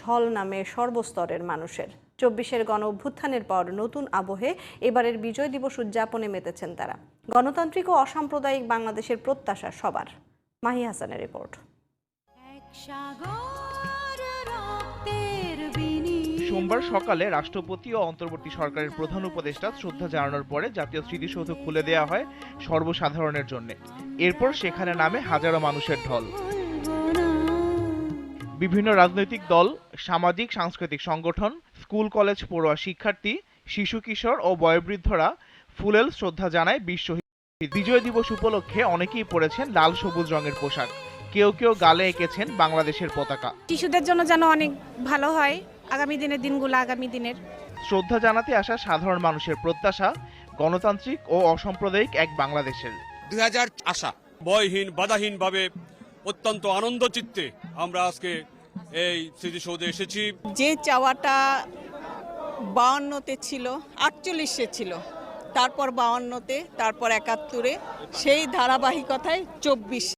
ঢল নামে সর্বস্তরের মানুষের। চব্বিশের গণ অভ্যুত্থানের পর নতুন আবহে এবারের বিজয় দিবস উদযাপনে মেতেছেন তারা। গণতান্ত্রিক ও অসাম্প্রদায়িক বাংলাদেশের প্রত্যাশা সবার। মাহি হাসানের রিপোর্ট। সোমবার সকালে রাষ্ট্রপতি ও অন্তর্বর্তী সরকারের প্রধান উপদেষ্টা শ্রদ্ধা জানানোর পরে জাতীয় স্মৃতিসৌধ খুলে দেওয়া হয় সর্বসাধারণের জন্য। এরপর সেখানে নামে হাজারো মানুষের ঢল। বিভিন্ন রাজনৈতিক দল সামাজিক সাংস্কৃতিক সংগঠন স্কুল কলেজ পড়ুয়া শিক্ষার্থী শিশু কিশোর ও বয়োবৃদ্ধরা ফুলেল শ্রদ্ধা জানায় বিশ্ব বিজয় দিবস উপলক্ষে অনেকেই পড়েছেন লাল সবুজ রঙের পোশাক। কেউ কেউ গালে এঁকেছেন বাংলাদেশের পতাকা। শিশুদের জন্য যেন অনেক ভালো হয় আগামী দিনের দিনগুলো আগামী দিনের। শ্রদ্ধা জানাতে আসা সাধারণ মানুষের প্রত্যাশা গণতান্ত্রিক ও অসাম্প্রদায়িক এক বাংলাদেশের। দুই হাজার আশা ভয়হীন বাধাহীনভাবে অত্যন্ত আনন্দ চিত্তে আমরা আজকে এই স্মৃতিসৌধে এসেছি। যে চাওয়াটা বাউন্নতে ছিল, আটচল্লিশে ছিল, তারপর বাউন্নতে, তারপর একাত্তরে, সেই ধারাবাহিকতায় চব্বিশ।